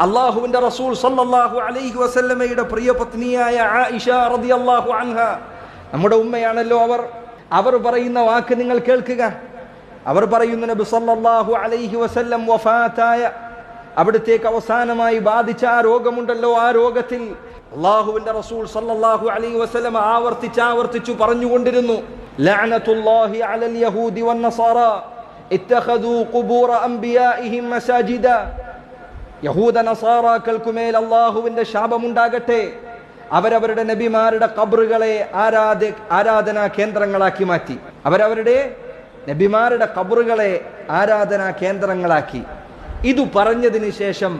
അള്ളാഹുവിന്റെ റസൂൽ സല്ലല്ലാഹു അലൈഹി വസല്ലമയുടെ പ്രിയ പത്നിയായ ആയിഷ റളിയല്ലാഹു അൻഹ. നമ്മുടെ ഉമ്മയാണല്ലോ അവർ. അവർ പറയുന്ന വാക്ക് നിങ്ങൾ കേൾക്കുക. അവർ പറയുന്ന നബി സല്ലല്ലാഹു അലൈഹി വസല്ലം വഫാത്തായ. അവിടത്തേക്ക് അവസാനമായി ബാധിച്ച ആ രോഗമുണ്ടല്ലോ ആ രോഗത്തിൽ. അള്ളാഹുവിന്റെ റസൂൽ സല്ലല്ലാഹു അലൈഹി വസല്ലം ആവർത്തിച്ച് ആവർത്തിച്ചു പറഞ്ഞുകൊണ്ടിരുന്നു യഹൂദി വന്നസാറ ഇത്തഖദൂ ഖുബൂറ അംബിയാഇഹിം മസാജിദ. യഹൂദ നസാറാക്കൾക്കുമേൽ അള്ളാഹുവിന്റെ ശാപമുണ്ടാകട്ടെ അവരവരുടെ നബിമാരുടെ കബറുകളെ ആരാധ ആരാധനാ കേന്ദ്രങ്ങളാക്കി മാറ്റി അവരവരുടെ നബിമാരുടെ കബറുകളെ ആരാധനാ കേന്ദ്രങ്ങളാക്കി ഇത് പറഞ്ഞതിന് ശേഷം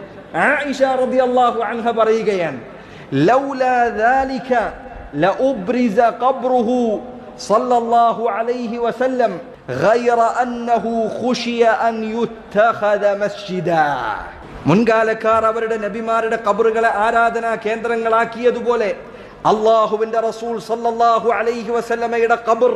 ആയിഷ റളിയല്ലാഹു അൻഹ പറയുകയാണ് ലൗലാ ذلك لأبرز قبره صلى الله عليه وسلم غير أنه خشي أن يتخذ مسجدا മുൻകാലക്കാർ അവരുടെ നബിമാരുടെ കബറുകളെ ആരാധനാ കേന്ദ്രങ്ങളാക്കിയതുപോലെ അള്ളാഹുവിന്റെ റസൂൽ സല്ലല്ലാഹു അലൈഹി വസല്ലമയുടെ കബർ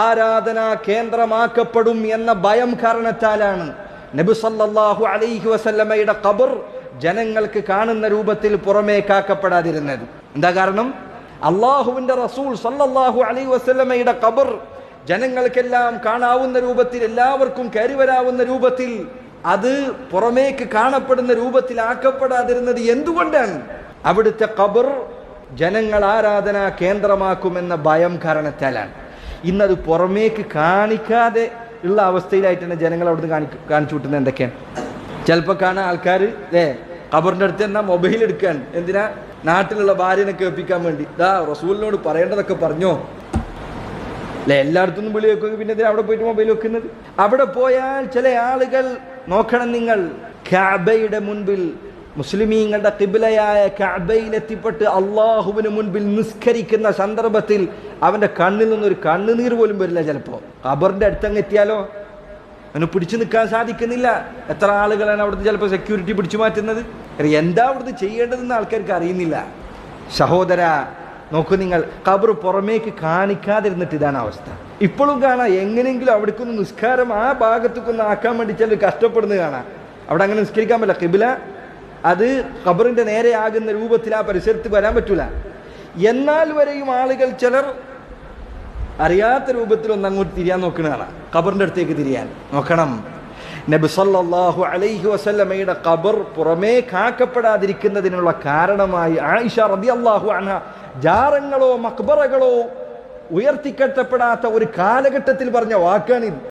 ആരാധനാ കേന്ദ്രമാക്കപ്പെടും എന്ന ഭയം കാരണത്താലാണ് നബി സല്ലല്ലാഹു അലൈഹി വസല്ലമയുടെ ഖബർ ജനങ്ങൾക്ക് കാണുന്ന രൂപത്തിൽ പുറമേക്കാക്കപ്പെടാതിരുന്നത് എന്താ കാരണം? അള്ളാഹുവിന്റെ റസൂൽ സല്ലല്ലാഹു അലൈഹി വസല്ലമയുടെ ഖബർ ജനങ്ങൾക്കെല്ലാം കാണാവുന്ന രൂപത്തിൽ എല്ലാവർക്കും കയറി വരാവുന്ന രൂപത്തിൽ അത് പുറമേക്ക് കാണപ്പെടുന്ന രൂപത്തിൽ രൂപത്തിലാക്കപ്പെടാതിരുന്നത് എന്തുകൊണ്ടാണ്? അവിടുത്തെ കബർ ജനങ്ങൾ ആരാധന കേന്ദ്രമാക്കുമെന്ന ഭയം കാരണത്താലാണ്. ഇന്നത് പുറമേക്ക് കാണിക്കാതെ ഉള്ള അവസ്ഥയിലായിട്ടാണ് ജനങ്ങൾ അവിടുന്ന് കാണിക്ക കാണിച്ചു വിട്ടുന്നത് എന്തൊക്കെയാണ്? ചിലപ്പോൾ കാണാൻ ആൾക്കാർ ഏ ഖബറിന്റെ അടുത്ത് എന്നാ മൊബൈൽ എടുക്കാൻ? എന്തിനാ? നാട്ടിലുള്ള ഭാര്യനെ കേൾപ്പിക്കാൻ വേണ്ടി. ദാ റസൂലിനോട് പറയേണ്ടതൊക്കെ പറഞ്ഞോ? അല്ലെ എല്ലായിടത്തും വിളി വെക്കുമെങ്കിൽ പിന്നെ അവിടെ പോയിട്ട് മൊബൈൽ വെക്കുന്നത്? അവിടെ പോയാൽ ചില ആളുകൾ നോക്കണം നിങ്ങൾ കാബയുടെ മുൻപിൽ മുസ്ലിമീങ്ങളുടെ കിബിലയായ കാബയിൽ എത്തിപ്പെട്ട് അള്ളാഹുവിന് മുൻപിൽ നിസ്കരിക്കുന്ന സന്ദർഭത്തിൽ അവന്റെ കണ്ണിൽ നിന്നൊരു കണ്ണുനീർ പോലും വരില്ല ചിലപ്പോൾ. അബറിന്റെ അടുത്തങ്ങ് എത്തിയാലോ? അവന് പിടിച്ചു നിൽക്കാൻ സാധിക്കുന്നില്ല. എത്ര ആളുകളാണ് അവിടുത്തെ ചിലപ്പോൾ സെക്യൂരിറ്റി പിടിച്ചു മാറ്റുന്നത്? എന്താ അവിടുന്ന് ചെയ്യേണ്ടതെന്ന് ആൾക്കാർക്ക് അറിയുന്നില്ല. സഹോദര നോക്കൂ നിങ്ങൾ കബർ പുറമേക്ക് കാണിക്കാതിരുന്നിട്ട് ഇതാണ് അവസ്ഥ. ഇപ്പോഴും കാണാം എങ്ങനെയെങ്കിലും അവിടേക്കൊന്ന് നിസ്കാരം ആ ഭാഗത്തേക്കൊന്ന് ആക്കാൻ വേണ്ടി ചിലർ കഷ്ടപ്പെടുന്നത് കാണാം. അവിടെ അങ്ങനെ നിസ്കരിക്കാൻ പറ്റില്ല. കിബില അത് നേരെ ആകുന്ന രൂപത്തിൽ ആ പരിസരത്ത് വരാൻ പറ്റൂല. എന്നാൽ വരെയും ആളുകൾ ചിലർ അറിയാത്ത രൂപത്തിൽ ഒന്ന് അങ്ങോട്ട് തിരിയാൻ നോക്കുന്നതാണ് ഖബറിന്റെ അടുത്തേക്ക് തിരിയാൻ. നോക്കണം. നബി സല്ലല്ലാഹു അലൈഹി വസല്ലമയുടെ ഖബർ പുറമേ കാക്കപ്പെടാതിരിക്കുന്നതിനുള്ള കാരണമായി ആയിഷ റബി അള്ളാഹു അൻഹ ജാറങ്ങളോ മക്ബറകളോ ഉയർത്തിക്കെട്ടപ്പെടാത്ത ഒരു കാലഘട്ടത്തിൽ പറഞ്ഞ വാക്കാണിത്.